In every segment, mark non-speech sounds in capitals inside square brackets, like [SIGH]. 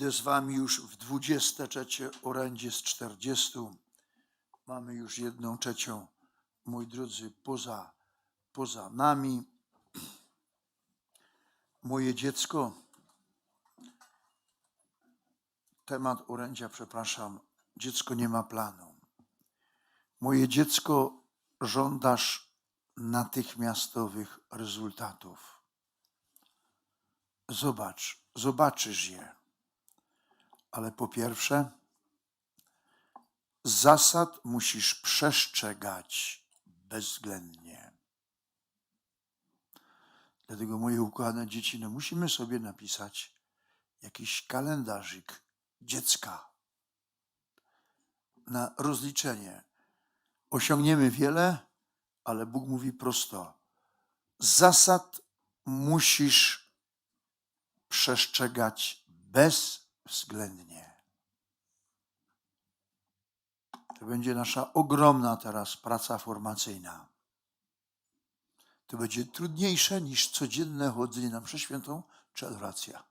Idę z wami już w 23 orędzie z 40. Mamy już jedną trzecią, moi drodzy, poza, poza nami. Moje dziecko, temat orędzia, przepraszam, dziecko nie ma planu. Moje dziecko, żądasz natychmiastowych rezultatów. Zobacz, zobaczysz je. Ale po pierwsze, zasad musisz przestrzegać bezwzględnie. Dlatego, moje ukochane dzieci, no musimy sobie napisać jakiś kalendarzyk dziecka na rozliczenie. Osiągniemy wiele, ale Bóg mówi prosto. Zasad musisz przestrzegać bezwzględnie. To będzie nasza ogromna teraz praca formacyjna. To będzie trudniejsze niż codzienne chodzenie na mszę świętą czy adoracja.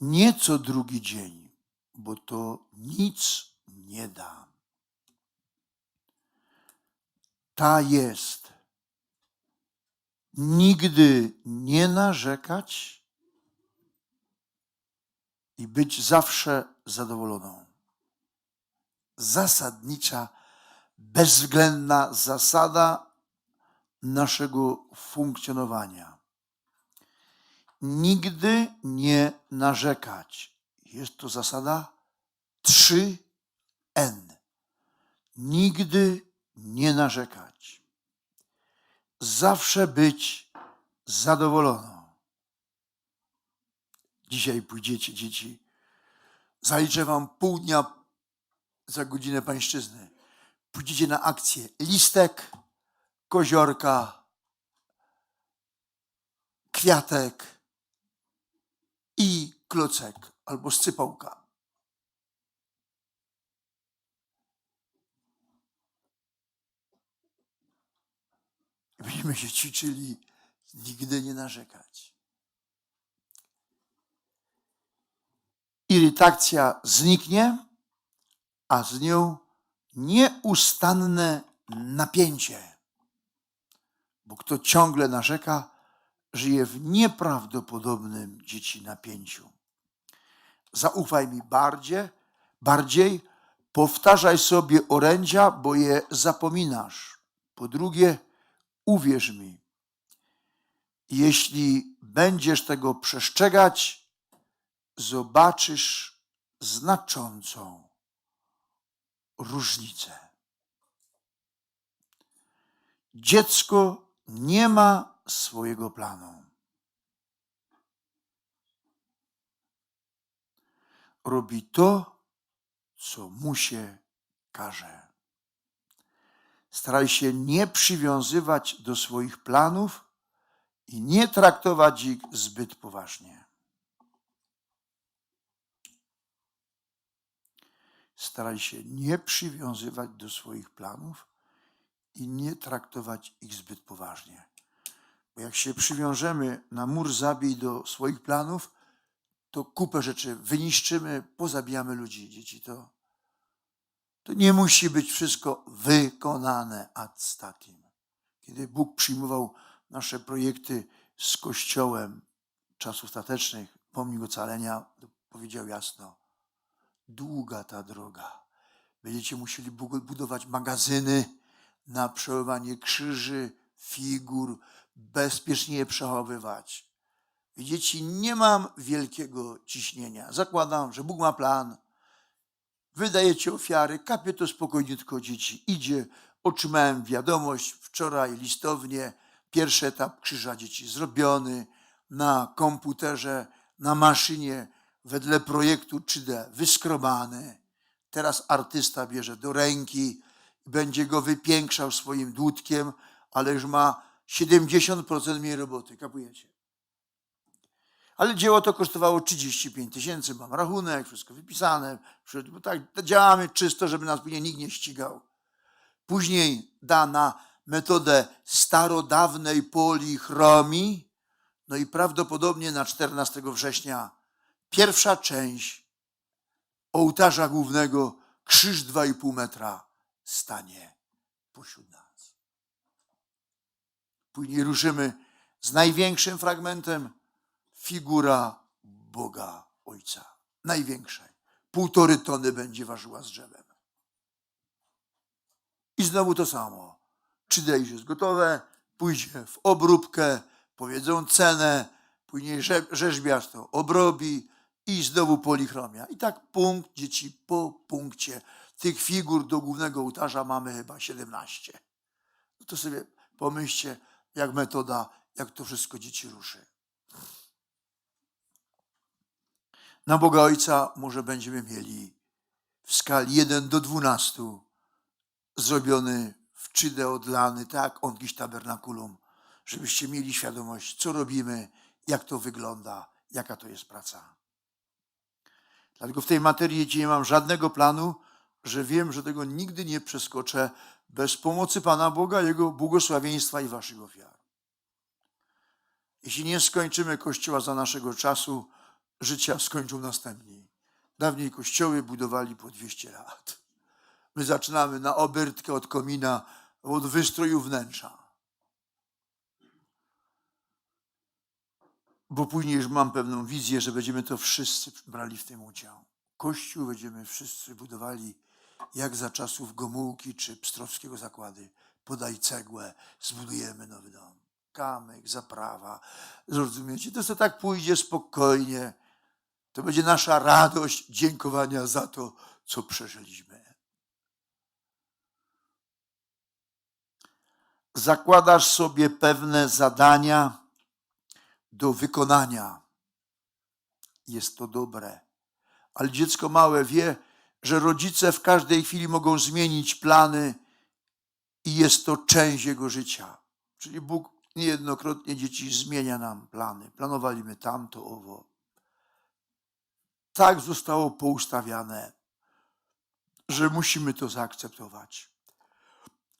Nie co drugi dzień, bo to nic nie da. Ta jest nigdy nie narzekać i być zawsze zadowoloną. Zasadnicza, bezwzględna zasada naszego funkcjonowania. Nigdy nie narzekać. Jest to zasada 3N. Nigdy nie narzekać zawsze być zadowoloną. Dzisiaj pójdziecie, dzieci, zaliczę wam pół dnia za godzinę pańszczyzny. Pójdziecie na akcję listek, koziorka, kwiatek i klocek albo scypałka. Będziemy się ćwiczyli nigdy nie narzekać. Irytacja zniknie, a z nią nieustanne napięcie. Bo kto ciągle narzeka, żyje w nieprawdopodobnym dzieci napięciu. Zaufaj mi bardziej, bardziej powtarzaj sobie orędzia, bo je zapominasz. Po drugie, Uwierz mi, jeśli będziesz tego przestrzegać, zobaczysz znaczącą różnicę. Dziecko nie ma swojego planu. Robi to, co mu się każe. Staraj się nie przywiązywać do swoich planów i nie traktować ich zbyt poważnie. Staraj się nie przywiązywać do swoich planów i nie traktować ich zbyt poważnie. Bo jak się przywiążemy na mur zabij do swoich planów, to kupę rzeczy wyniszczymy, pozabijamy ludzi. Dzieci to to nie musi być wszystko wykonane ad statim. Kiedy Bóg przyjmował nasze projekty z Kościołem czasów statecznych, pomnik ocalenia, powiedział jasno, długa ta droga. Będziecie musieli budować magazyny na przechowywanie krzyży, figur, bezpiecznie je przechowywać. Widzicie, nie mam wielkiego ciśnienia. Zakładam, że Bóg ma plan, wydajecie ofiary, kapie to spokojniutko dzieci. Idzie, otrzymałem wiadomość wczoraj listownie, pierwszy etap krzyża dzieci zrobiony na komputerze, na maszynie, wedle projektu 3D, wyskrobany. Teraz artysta bierze do ręki, będzie go wypiększał swoim dłutkiem, ale już ma 70% mniej roboty, kapujecie? Ale dzieło to kosztowało 35 tysięcy, mam rachunek, wszystko wypisane. Bo tak działamy czysto, żeby nas później nikt nie ścigał. Później dana metodę starodawnej polichromii, no i prawdopodobnie na 14 września pierwsza część ołtarza głównego, krzyż 2,5 metra, stanie pośród nas. Później ruszymy z największym fragmentem figura Boga Ojca. Największej. Półtory tony będzie ważyła z drzewem. I znowu to samo. 3D już jest gotowe, pójdzie w obróbkę, powiedzą cenę, później rze- rzeźbiarz to obrobi i znowu polichromia. I tak punkt dzieci po punkcie. Tych figur do głównego ołtarza mamy chyba 17. No to sobie pomyślcie, jak metoda, jak to wszystko dzieci ruszy. Na Boga Ojca może będziemy mieli w skali 1 do 12 zrobiony w 3D odlany, tak, on jakiś tabernakulum, żebyście mieli świadomość, co robimy, jak to wygląda, jaka to jest praca. Dlatego w tej materii nie mam żadnego planu, że wiem, że tego nigdy nie przeskoczę bez pomocy Pana Boga, Jego błogosławieństwa i Waszych ofiar. Jeśli nie skończymy Kościoła za naszego czasu, życia skończą następni. Dawniej kościoły budowali po 200 lat. My zaczynamy na obyrtkę od komina, od wystroju wnętrza. Bo później już mam pewną wizję, że będziemy to wszyscy brali w tym udział. Kościół będziemy wszyscy budowali jak za czasów Gomułki czy Pstrowskiego zakłady. Podaj cegłę, zbudujemy nowy dom. Kamyk, zaprawa. Zrozumiecie? To co tak pójdzie spokojnie. To będzie nasza radość dziękowania za to, co przeżyliśmy. Zakładasz sobie pewne zadania do wykonania. Jest to dobre. Ale dziecko małe wie, że rodzice w każdej chwili mogą zmienić plany i jest to część jego życia. Czyli Bóg niejednokrotnie dzieci zmienia nam plany. Planowaliśmy tamto, owo. Tak zostało poustawiane, że musimy to zaakceptować.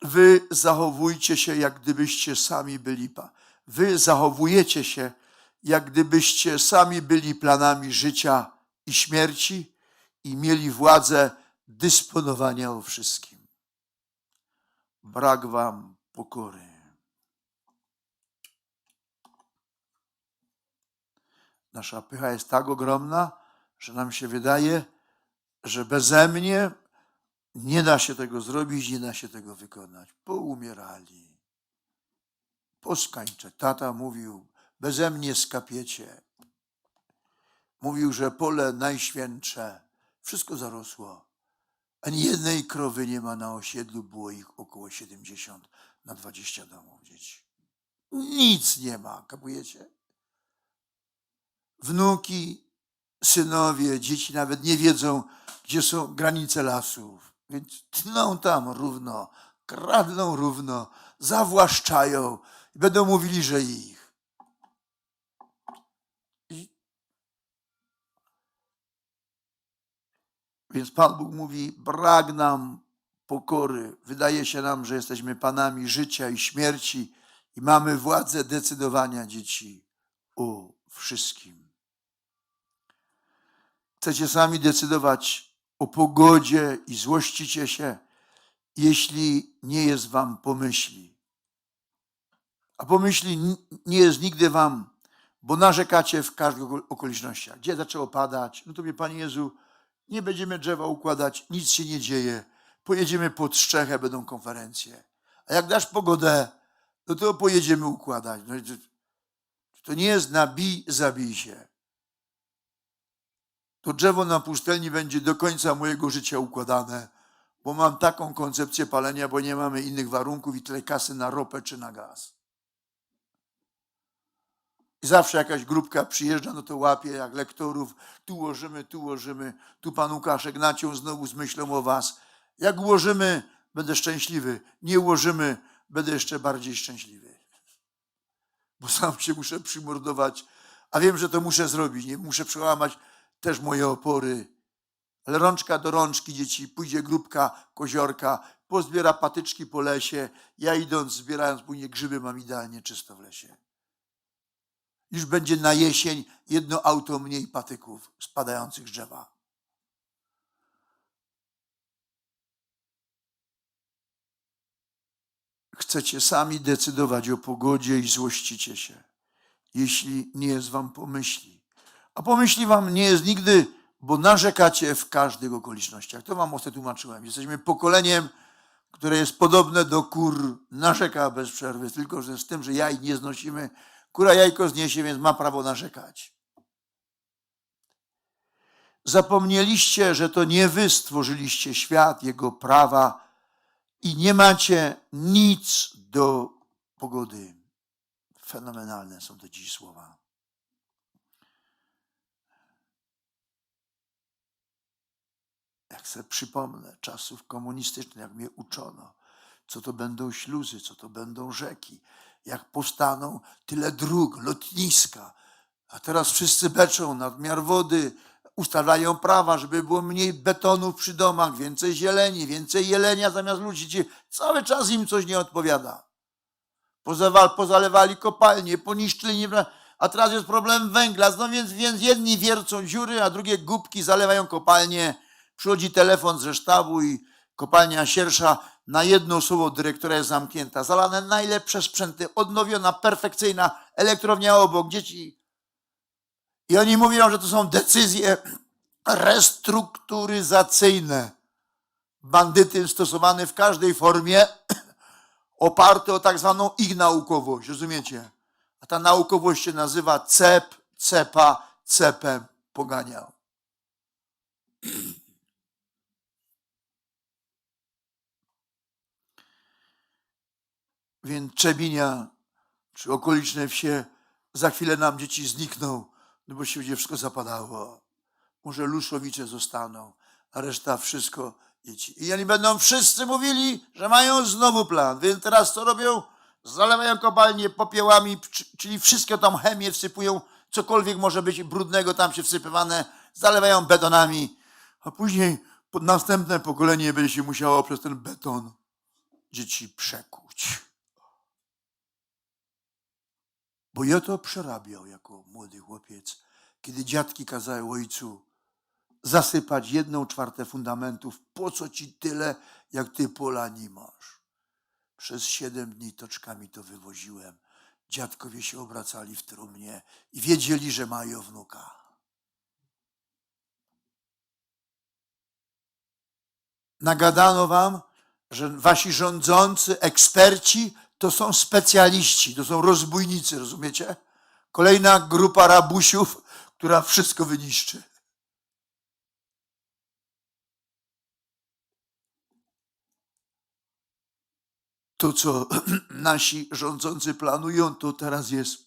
Wy zachowujcie się, jak gdybyście sami byli. Wy zachowujecie się, jak gdybyście sami byli planami życia i śmierci i mieli władzę dysponowania o wszystkim. Brak wam pokory. Nasza pycha jest tak ogromna, że nam się wydaje, że beze mnie nie da się tego zrobić, nie da się tego wykonać. Poumierali. Poskańczę. Tata mówił, beze mnie skapiecie. Mówił, że pole najświętsze, wszystko zarosło. Ani jednej krowy nie ma na osiedlu, było ich około 70 na 20 domów dzieci. Nic nie ma, kapujecie? Wnuki, synowie, dzieci nawet nie wiedzą, gdzie są granice lasów. Więc tną tam równo, kradną równo, zawłaszczają i będą mówili, że ich. I... Więc Pan Bóg mówi, brak nam pokory. Wydaje się nam, że jesteśmy panami życia i śmierci i mamy władzę decydowania dzieci o wszystkim. Chcecie sami decydować o pogodzie i złościcie się, jeśli nie jest wam pomyśli. A pomyśli nie jest nigdy wam, bo narzekacie w każdych oko- okolicznościach. Gdzie zaczęło padać? No to mnie, Panie Jezu, nie będziemy drzewa układać, nic się nie dzieje. Pojedziemy pod strzechę, będą konferencje. A jak dasz pogodę, no to pojedziemy układać. No, to nie jest nabij, zabij się. To drzewo na pustelni będzie do końca mojego życia układane, bo mam taką koncepcję palenia, bo nie mamy innych warunków i tyle kasy na ropę czy na gaz. I zawsze jakaś grupka przyjeżdża, no to łapie jak lektorów, tu łożymy, tu łożymy, tu pan Łukaszek naciął znowu z myślą o was. Jak ułożymy, będę szczęśliwy. Nie ułożymy, będę jeszcze bardziej szczęśliwy. Bo sam się muszę przymordować, a wiem, że to muszę zrobić. Nie muszę przełamać też moje opory. Ale rączka do rączki dzieci, pójdzie grupka koziorka, pozbiera patyczki po lesie. Ja idąc, zbierając później grzyby, mam idealnie czysto w lesie. Już będzie na jesień jedno auto mniej patyków spadających z drzewa. Chcecie sami decydować o pogodzie i złościcie się, jeśli nie jest wam pomyśli. A pomyśli wam nie jest nigdy, bo narzekacie w każdych okolicznościach. To wam ostatnio tłumaczyłem. Jesteśmy pokoleniem, które jest podobne do kur, narzeka bez przerwy, tylko że z tym, że jaj nie znosimy, kura jajko zniesie, więc ma prawo narzekać. Zapomnieliście, że to nie wy stworzyliście świat, jego prawa i nie macie nic do pogody. Fenomenalne są te dziś słowa. Jak sobie przypomnę czasów komunistycznych, jak mnie uczono, co to będą śluzy, co to będą rzeki, jak powstaną tyle dróg, lotniska, a teraz wszyscy beczą nadmiar wody, ustalają prawa, żeby było mniej betonów przy domach, więcej zieleni, więcej jelenia zamiast ludzi. Cały czas im coś nie odpowiada. Pozalewali kopalnie, poniszczyli, a teraz jest problem węgla. No więc, więc jedni wiercą dziury, a drugie głupki zalewają kopalnie. Przychodzi telefon ze sztabu i kopalnia siersza na jedno słowo dyrektora jest zamknięta. Zalane najlepsze sprzęty, odnowiona, perfekcyjna elektrownia obok, dzieci i oni mówią, że to są decyzje restrukturyzacyjne. Bandytyzm stosowany w każdej formie, [CLEARS THROAT] oparty o tak zwaną ich naukowość, rozumiecie? A ta naukowość się nazywa cep, cepa, cepem poganiał. [CLEARS THROAT] Więc Trzebinia czy okoliczne wsie za chwilę nam dzieci znikną, no bo się będzie wszystko zapadało. Może Luszowice zostaną, a reszta wszystko dzieci. I oni będą wszyscy mówili, że mają znowu plan. Więc teraz co robią? Zalewają kopalnie popiołami, czy- czyli wszystko tam chemię wsypują, cokolwiek może być brudnego tam się wsypywane, zalewają betonami, a później następne pokolenie będzie się musiało przez ten beton dzieci przekuć. Bo ja to przerabiał jako młody chłopiec, kiedy dziadki kazały ojcu zasypać jedną czwartę fundamentów. Po co ci tyle, jak ty pola nie masz? Przez siedem dni toczkami to wywoziłem. Dziadkowie się obracali w trumnie i wiedzieli, że mają wnuka. Nagadano wam, że wasi rządzący, eksperci to są specjaliści, to są rozbójnicy, rozumiecie? Kolejna grupa rabusiów, która wszystko wyniszczy. To, co [CLEARS THROAT] nasi rządzący planują, to teraz jest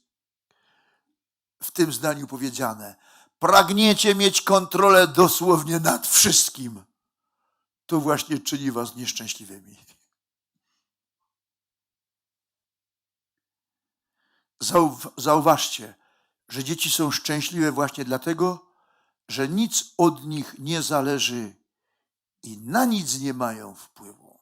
w tym zdaniu powiedziane. Pragniecie mieć kontrolę dosłownie nad wszystkim. To właśnie czyni was nieszczęśliwymi. Zauw- zauważcie, że dzieci są szczęśliwe właśnie dlatego, że nic od nich nie zależy i na nic nie mają wpływu.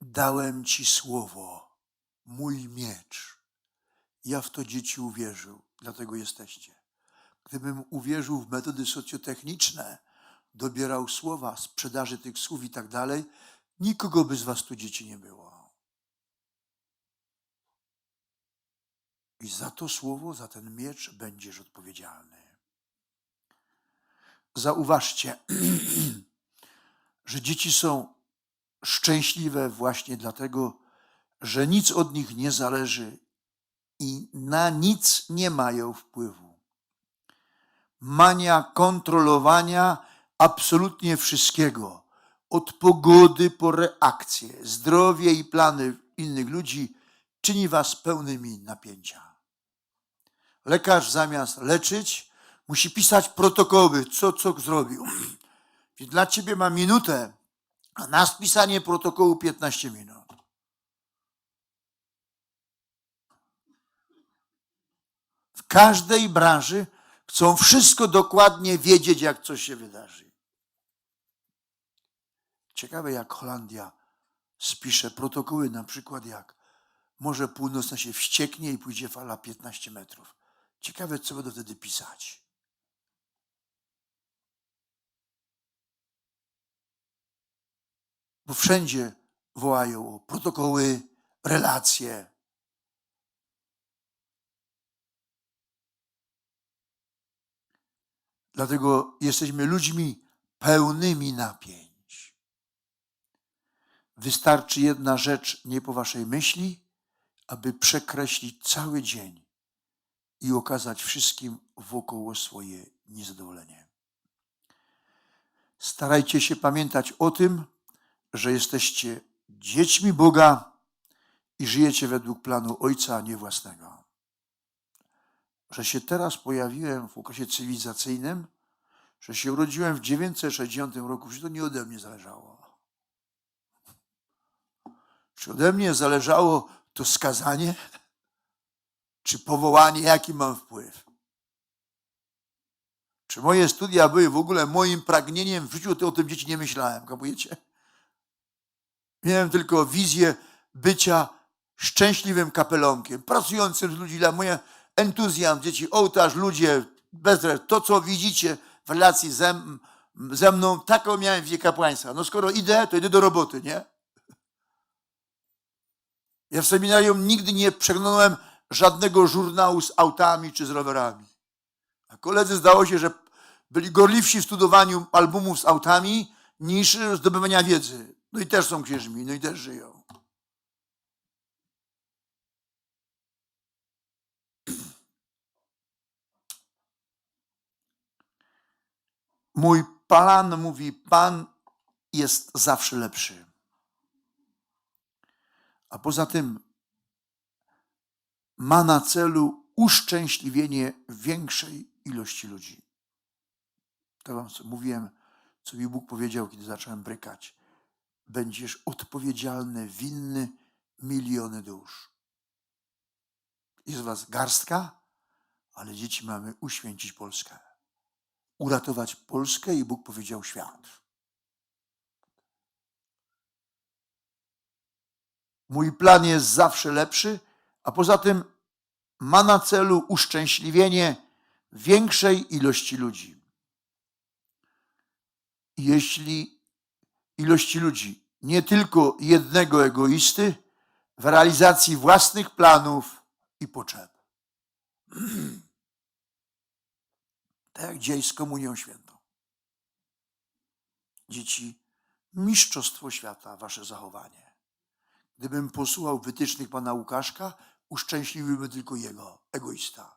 Dałem ci słowo, mój miecz. Ja w to dzieci uwierzył, dlatego jesteście. Gdybym uwierzył w metody socjotechniczne, dobierał słowa, sprzedaży tych słów i tak dalej, nikogo by z was tu dzieci nie było. I za to słowo, za ten miecz będziesz odpowiedzialny. Zauważcie, [CLEARS THROAT] że dzieci są szczęśliwe właśnie dlatego, że nic od nich nie zależy i na nic nie mają wpływu. Mania kontrolowania absolutnie wszystkiego, od pogody po reakcje, zdrowie i plany innych ludzi, czyni was pełnymi napięcia. Lekarz zamiast leczyć, musi pisać protokoły, co co zrobił. Więc dla ciebie ma minutę, a na spisanie protokołu 15 minut. W każdej branży chcą wszystko dokładnie wiedzieć, jak coś się wydarzy. Ciekawe, jak Holandia spisze protokoły, na przykład jak Morze Północne się wścieknie i pójdzie fala 15 metrów. Ciekawe, co będą wtedy pisać. Bo wszędzie wołają o protokoły, relacje. Dlatego jesteśmy ludźmi pełnymi napięć. Wystarczy jedna rzecz nie po waszej myśli, aby przekreślić cały dzień i okazać wszystkim wokoło swoje niezadowolenie. Starajcie się pamiętać o tym, że jesteście dziećmi Boga i żyjecie według planu Ojca, a nie własnego. Że się teraz pojawiłem w okresie cywilizacyjnym, że się urodziłem w 960 roku, że to nie ode mnie zależało. Czy ode mnie zależało to skazanie, czy powołanie, jaki mam wpływ? Czy moje studia były w ogóle moim pragnieniem w życiu, o tym dzieci nie myślałem, kapujecie? Miałem tylko wizję bycia szczęśliwym kapelonkiem, pracującym z ludźmi. Dla moje entuzjazm, dzieci, ołtarz, ludzie, bezres, to co widzicie w relacji ze, ze mną, taką miałem wizję kapłaństwa. No skoro idę, to idę do roboty, nie? Ja w seminarium nigdy nie przeglądałem żadnego żurnału z autami czy z rowerami. A koledzy zdało się, że byli gorliwsi w studowaniu albumów z autami niż zdobywania wiedzy. No i też są księżmi, no i też żyją. Mój plan mówi, Pan jest zawsze lepszy. A poza tym ma na celu uszczęśliwienie większej ilości ludzi. To wam co mówiłem, co mi Bóg powiedział, kiedy zacząłem brykać. Będziesz odpowiedzialny, winny miliony dusz. Jest was garstka, ale dzieci mamy uświęcić Polskę. Uratować Polskę i Bóg powiedział świat. Mój plan jest zawsze lepszy, a poza tym ma na celu uszczęśliwienie większej ilości ludzi. Jeśli ilości ludzi, nie tylko jednego egoisty, w realizacji własnych planów i potrzeb. [CLEARS THROAT] Tak jak dzień z Komunią Świętą. Dzieci, mistrzostwo świata, wasze zachowanie. Gdybym posłuchał wytycznych pana Łukaszka, uszczęśliwiłby tylko jego, egoista.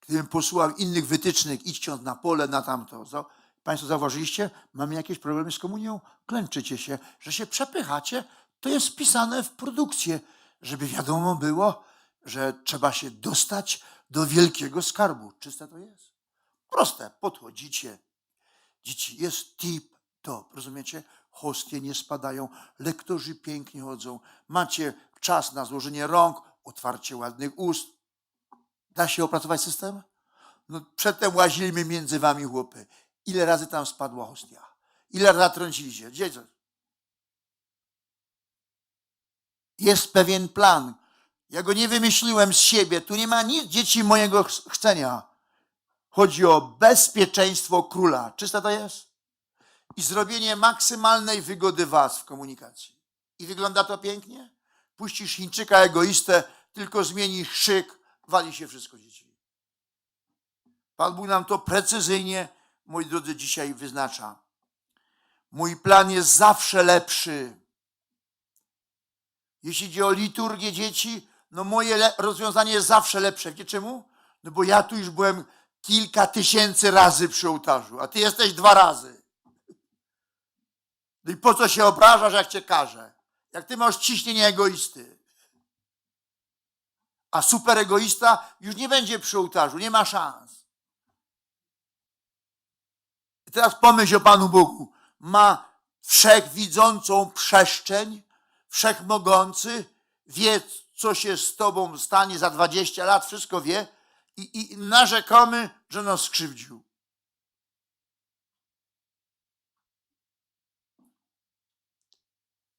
Gdybym posłuchał innych wytycznych, idźcie na pole, na tamto. Co? Państwo zauważyliście, mamy jakieś problemy z komunią? Klęczycie się, że się przepychacie. To jest wpisane w produkcję, żeby wiadomo było, że trzeba się dostać do wielkiego skarbu. Czyste to jest? Proste. Podchodzicie. Dzieci, jest tip, to, rozumiecie? Hostie nie spadają, lektorzy pięknie chodzą. Macie czas na złożenie rąk, otwarcie ładnych ust. Da się opracować system? No, przedtem łaziliśmy między wami chłopy. Ile razy tam spadła hostia? Ile razy trąciliście? Gdzie coś? Jest pewien plan. Ja go nie wymyśliłem z siebie. Tu nie ma nic dzieci mojego ch- chcenia. Chodzi o bezpieczeństwo króla. Czyste to jest? I zrobienie maksymalnej wygody was w komunikacji. I wygląda to pięknie? Puścisz Chińczyka egoistę, tylko zmieni szyk, wali się wszystko dzieci. Pan Bóg nam to precyzyjnie, moi drodzy, dzisiaj wyznacza. Mój plan jest zawsze lepszy. Jeśli idzie o liturgię dzieci, no moje rozwiązanie jest zawsze lepsze. Wiecie czemu? No bo ja tu już byłem kilka tysięcy razy przy ołtarzu, a ty jesteś dwa razy. I po co się obrażasz, jak cię każe? Jak ty masz ciśnienie egoisty. A super egoista już nie będzie przy ołtarzu, nie ma szans. I teraz pomyśl o Panu Bogu. Ma wszechwidzącą przestrzeń, wszechmogący, wie, co się z Tobą stanie za 20 lat, wszystko wie i, i narzekamy, że nas skrzywdził.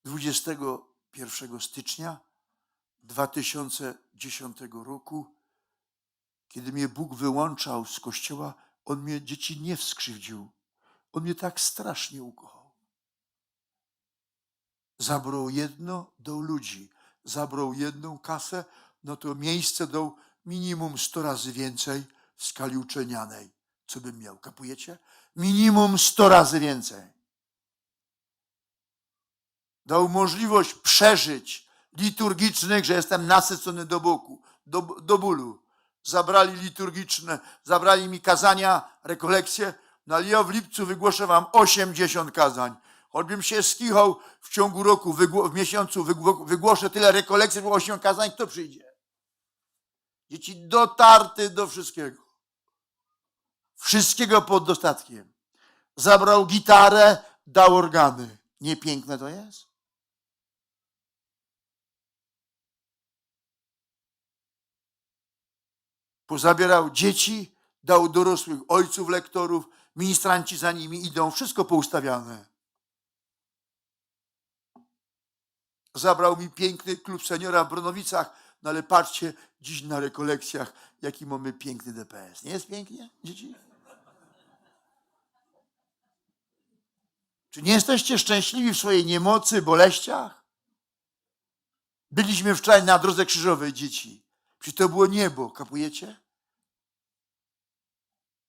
21 stycznia 2010 roku, kiedy mnie Bóg wyłączał z kościoła, On mnie dzieci nie wskrzywdził. On mnie tak strasznie ukochał. Zabrał jedno do ludzi, zabrał jedną kasę, no to miejsce dał minimum 100 razy więcej w skali uczelnianej, co bym miał. Kapujecie? Minimum 100 razy więcej. Dał możliwość przeżyć liturgicznych, że jestem nasycony do boku, do, do bólu. Zabrali liturgiczne, zabrali mi kazania, rekolekcje, no ale ja w lipcu wygłoszę wam 80 kazań. Choćbym się skichał w ciągu roku, w miesiącu wygło, wygłoszę tyle rekolekcji, było 8 kazań, kto przyjdzie? Dzieci dotarty do wszystkiego. Wszystkiego pod dostatkiem. Zabrał gitarę, dał organy. Niepiękne to jest? Pozabierał dzieci, dał dorosłych ojców lektorów, ministranci za nimi idą, wszystko poustawiane. Zabrał mi piękny klub seniora w Bronowicach, no ale patrzcie dziś na rekolekcjach, jaki mamy piękny DPS. Nie jest pięknie, dzieci? Czy nie jesteście szczęśliwi w swojej niemocy, boleściach? Byliśmy wczoraj na drodze krzyżowej, dzieci. Przecież to było niebo, kapujecie?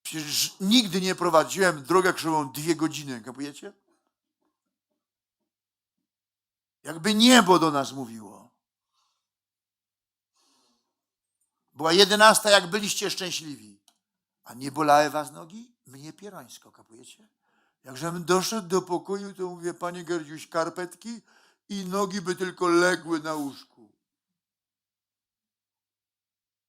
Przecież nigdy nie prowadziłem drogę krzyżową dwie godziny, kapujecie? Jakby niebo do nas mówiło. Była jedenasta, jak byliście szczęśliwi. A nie bolały was nogi? Mnie pierańsko, kapujecie? Jakżebym doszedł do pokoju, to mówię, panie Gerdziuś, karpetki i nogi by tylko legły na łóżku.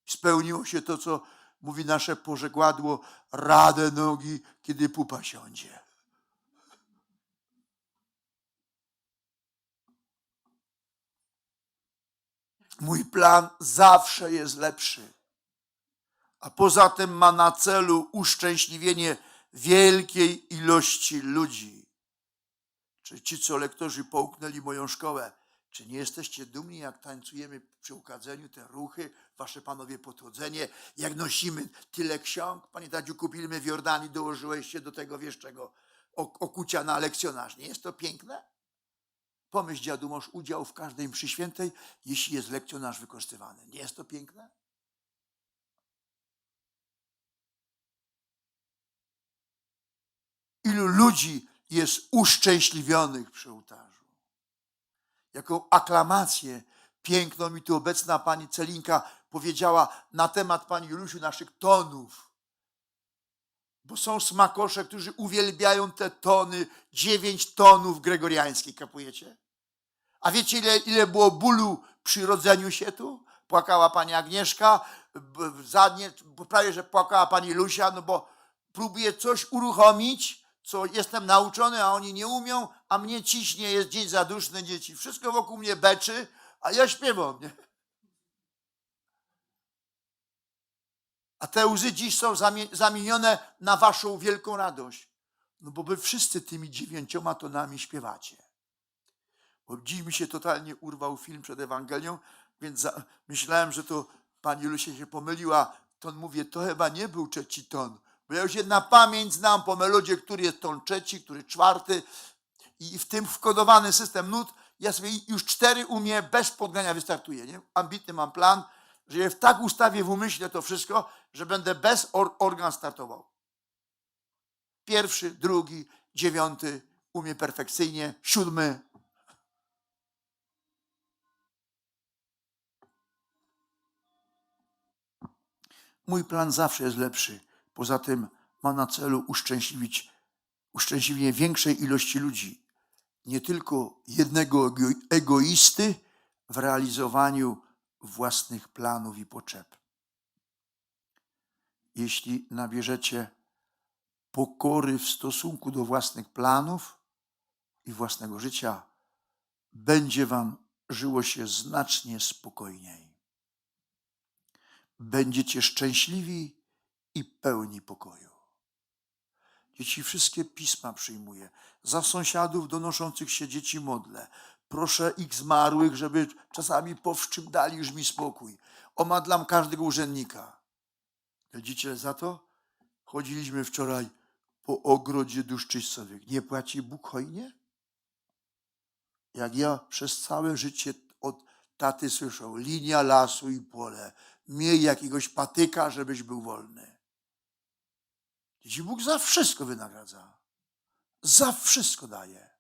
Spełniło się to, co mówi nasze pożegładło, radę nogi, kiedy pupa siądzie. Mój plan zawsze jest lepszy. A poza tym ma na celu uszczęśliwienie wielkiej ilości ludzi. Czy ci, co lektorzy połknęli moją szkołę, czy nie jesteście dumni, jak tańcujemy przy ukadzeniu, te ruchy, wasze panowie potwodzenie, jak nosimy tyle ksiąg? Panie Tadziu, kupiliśmy w Jordanii, dołożyłeś się do tego, wiesz czego, ok- okucia na lekcjonarz. Nie jest to piękne? Pomyśl, dziadu, masz udział w każdej mszy świętej, jeśli jest lekcjonarz wykorzystywany. Nie jest to piękne? Ilu ludzi jest uszczęśliwionych przy ołtarzu? Jaką aklamację piękną mi tu obecna pani Celinka powiedziała na temat pani Juliusiu naszych tonów. Bo są smakosze, którzy uwielbiają te tony, dziewięć tonów gregoriańskich, kapujecie? A wiecie, ile, ile było bólu przy rodzeniu się tu? Płakała pani Agnieszka, prawie że płakała pani Lusia, no bo próbuje coś uruchomić, co jestem nauczony, a oni nie umią, a mnie ciśnie, jest dzień zaduszny, dzieci. Wszystko wokół mnie beczy, a ja śpiewam, nie? A te łzy dziś są zamie- zamienione na waszą wielką radość. No bo wy wszyscy tymi dziewięcioma tonami śpiewacie. Bo dziś mi się totalnie urwał film przed Ewangelią, więc myślałem, że to pani Lucia się pomyliła. Ton mówię, to chyba nie był trzeci ton. Bo ja już je na pamięć znam po melodzie, który jest ton trzeci, który czwarty. I w tym wkodowany system nut, ja sobie już cztery umie bez podgrania wystartuję. Nie? Ambitny mam plan, że je w tak ustawię w umyśle to wszystko, że będę bez or- organ startował. Pierwszy, drugi, dziewiąty umie perfekcyjnie, siódmy. Mój plan zawsze jest lepszy. Poza tym ma na celu uszczęśliwić, uszczęśliwienie większej ilości ludzi. Nie tylko jednego ego- egoisty w realizowaniu własnych planów i potrzeb. Jeśli nabierzecie pokory w stosunku do własnych planów i własnego życia, będzie wam żyło się znacznie spokojniej. Będziecie szczęśliwi i pełni pokoju. Dzieci wszystkie pisma przyjmuję. Za sąsiadów donoszących się dzieci modlę. proszę ich zmarłych, żeby czasami powszczym dali już mi spokój. Omadlam każdego urzędnika. Widzicie za to? Chodziliśmy wczoraj po ogrodzie Duszczystowych. Nie płaci Bóg hojnie? Jak ja przez całe życie od taty słyszał, linia lasu i pole, miej jakiegoś patyka, żebyś był wolny. Dziś Bóg za wszystko wynagradza. Za wszystko daje.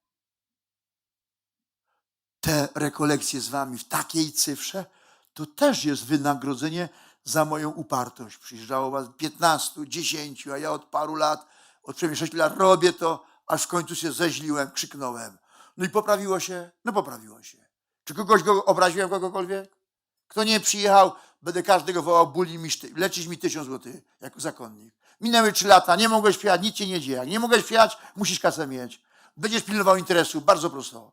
Te rekolekcje z wami w takiej cyfrze, to też jest wynagrodzenie za moją upartość. Przyjeżdżało was 15, 10, a ja od paru lat, od przynajmniej 6 lat robię to, aż w końcu się zeźliłem, krzyknąłem. No i poprawiło się? No poprawiło się. Czy kogoś go obraziłem, kogokolwiek? Kto nie przyjechał, będę każdego wołał, buli mi, lecisz mi tysiąc złotych jako zakonnik. Minęły trzy lata, nie mogłeś przyjechać, nic cię nie dzieje. Jak nie mogłeś przyjechać, musisz kasę mieć. Będziesz pilnował interesu, bardzo prosto.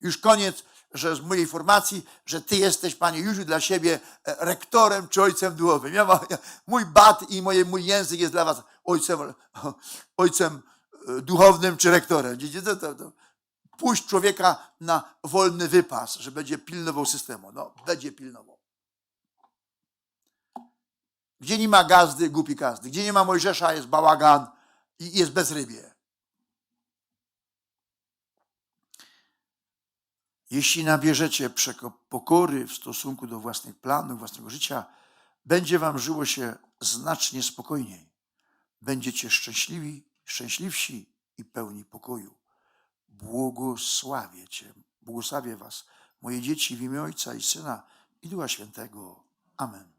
Już koniec, że z mojej formacji, że ty jesteś, panie Józiu, dla siebie e, rektorem czy ojcem duchowym. Ja ma, ja, mój bat i moje, mój język jest dla was ojcem, [LAUGHS] ojcem e, duchownym czy rektorem. Widzicie, to, to, to. Puść człowieka na wolny wypas, że będzie pilnował systemu. No, będzie pilnował. Gdzie nie ma gazdy, głupi gazdy. Gdzie nie ma Mojżesza, jest bałagan i jest bezrybie. Jeśli nabierzecie pokory w stosunku do własnych planów, własnego życia, będzie wam żyło się znacznie spokojniej. Będziecie szczęśliwi, szczęśliwsi i pełni pokoju. Błogosławię Cię, błogosławię Was, moje dzieci w imię Ojca i Syna i Ducha Świętego. Amen.